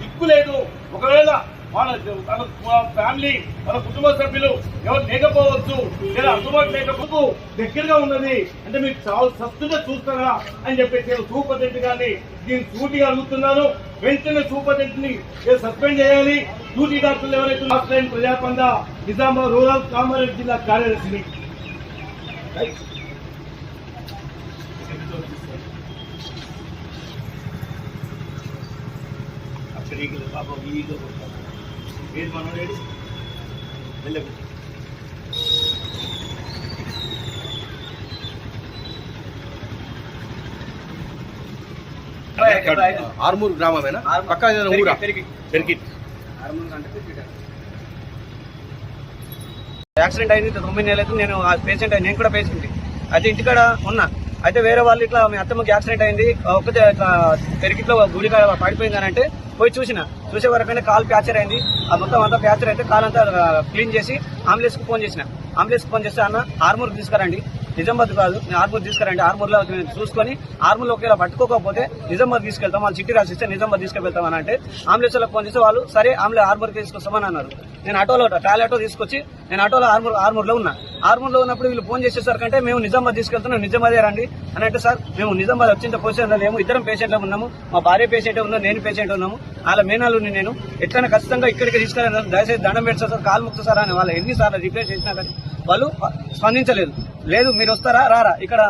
దిక్కు లేదు. ఒకవేళ వాళ్ళ తన ఫ్యామిలీ వాళ్ళ కుటుంబ సభ్యులు ఎవరు లేకపోవచ్చు లేదా అందుబాటు లేకపోతే దగ్గరగా ఉన్నది అంటే మీరు చాలా సస్తుగా చూస్తారా అని చెప్పేసి నేను సూపరింటెండెంట్ గారిని దీన్ని సూటిగా అడుగుతున్నాను. వెంటనే సూపరింటెండెంట్ని సస్పెండ్ చేయాలి. డ్యూటీ డాక్టర్లు ఎవరైతే ఆఫ్లైన్ ప్రజాపంద నిజామాబాద్ రూరల్ కామారెడ్డి జిల్లా కార్యదర్శిని. అక్కడికి పాపం ఈగో కొడతారు. ఏది మనోడేడు వెళ్ళకు. ఆర్మూర్ గ్రామమేనా? పక్క ఊరా? పెరిగి. యాక్సిడెంట్ అయింది తొమ్మిది నెలలు నేను ఆ పేషెంట్ నేను కూడా పేషెంట్ అయితే ఇంటికాడ ఉన్నా. అయితే వేరే వాళ్ళు ఇట్లా మీ అత్తమ్మకి యాక్సిడెంట్ అయింది. ఒక్కతే ఇట్లా పెరిగిట్లో గుడి పడిపోయింది అని అంటే పోయి చూసిన. చూసే వరకనే కాల్ ప్యాచర్ అయింది. ఆ మొత్తం అంతా ప్యాచర్ అయితే కాల్ అంతా క్లీన్ చేసి అంబులెన్స్కి ఫోన్ చేసిన. అంబులెన్స్కి ఫోన్ చేస్తే అన్న ఆర్మూర్కి తీసుకురండి. నిజామాబాద్ కాదు. నేను ఆర్మూర్ తీసుకురండి. ఆర్మూర్లో చూసుకొని ఆర్మూర్లో ఒకవేళ పట్టుకోకపోతే నిజామాబాద్ తీసుకెళ్తాం. వాళ్ళు చిట్టి రాసిస్తే నిజామాబాద్ తీసుకెళ్తాం అని అంటే అంబులెన్స్ ఫోన్ చేస్తే వాళ్ళు సరే అంబులెన్స్ ఆర్మూర్కి తీసుకొస్తామని అన్నారు. నేను ఆటోలో టాలీ ఆటో తీసుకొచ్చి నేను ఆటోలో ఆర్మూర్ ఆర్మూర్లో ఉన్నా. ఆర్మూర్లో ఉన్నప్పుడు వీళ్ళు ఫోన్ చేసేసరికంటే మేము నిజామాబాద్ తీసుకెళ్తున్నాం నిజామాబాదే రండి అని అంటే సార్ మేము నిజామాబాద్ వచ్చిన పొజిషన్ లేము. ఇద్దరం పేషెంట్లో ఉన్నాము. మా భార్య పేషెంట్ ఉన్నాం నేను పేషెంట్ ఉన్నాము. వాళ్ళ మేనాలు నేను ఎట్లయినా ఖచ్చితంగా ఇక్కడికి తీసుకెళ్ళాను దయచేసి దండం పెడతా సార్ కాలు ముక్త సార్ అని వాళ్ళు ఎన్నిసార్లు రిపేర్ చేసినా కానీ వాళ్ళు స్పందించలేదు. లేదు మీరు వస్తారా? రారా. ఇక్కడ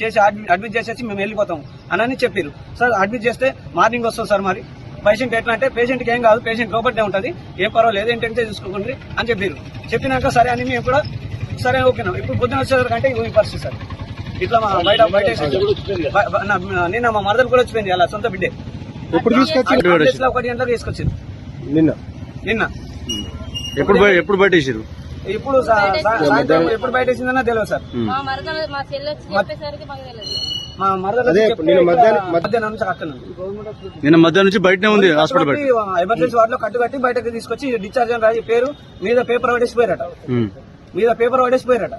చేసి అడ్మిట్ అడ్మిట్ చేసేసి మేము వెళ్ళిపోతాం అని చెప్పారు సార్ అడ్మిట్ చేస్తే మార్నింగ్ వస్తాం సార్ మరి. పేషెంట్ ఎట్లా అంటే పేషెంట్కి ఏం కాదు పేషెంట్ లోపలనే ఉంటది. ఏం పర్వాలేదు ఏంటంటే చూసుకోకండి అని చెప్పారు చెప్పినాక సరే అని మేము కూడా సరే ఓకేనా ఇప్పుడు పొద్దున వచ్చేసరికంటే ఇవి పరిస్థితి సార్. ఇట్లా మా బయట బయట నిన్న మా మరదలు కూడా వచ్చిపోయింది అలా సొంత బిడ్డే. ఎప్పుడు తీసుకొచ్చి ఒకటి గంటలకు తీసుకొచ్చింది. నిన్న. నిన్న. ఎప్పుడు ఎప్పుడు బయటేసారు ఇప్పుడు ఎప్పుడు బయట వేసిందన్నా తెలియదు సార్. మా మరదలు నిన్న మధ్యాహ్నం- నుంచి అక్కడ నిన్న మధ్యాహ్నం నుంచి బయటనే ఉంది హాస్పిటల్ బయట. ఎమర్జెన్సీ వార్డులో కట్టు కట్టి బయటకు తీసుకొచ్చి డిశ్చార్జ్ అని రాసి పేరు మీద పేపర్ పడేసిపోయారట. మీద పేపర్ పడేసిపోయారట.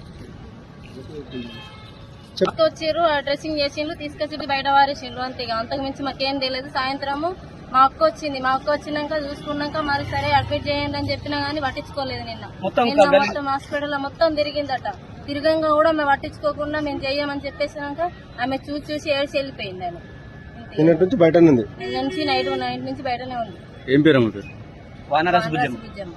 వచ్చిర్రు డ్రెస్సింగ్ చేసిండ్రు తీసుకొచ్చి బయట వారేసిండ్రు అంతే ఇక. అంతకు మించి మాకేం తెలియదు. సాయంత్రము మా అక్క వచ్చింది మా అక్క వచ్చినాక చూసుకున్నాక మరి సరే అడ్మిట్ చేయండి అని చెప్పినా గానీ పట్టించుకోలేదు నిన్న. మొత్తం నిన్న మొత్తం హాస్పిటల్లో మొత్తం తిరిగిందట. తిరగంగా కూడా మేము పట్టించుకోకుండా మేము చెయ్యమని చెప్పేసినాక ఆమె చూసి చూసి ఏడ్చి వెళ్ళిపోయింది. నిన్నటి నుంచి బయట నైట్ నైట్ నుంచి బయటనే ఉంది. ఏం పేరు వానరాసి బుజ్జమ్మ.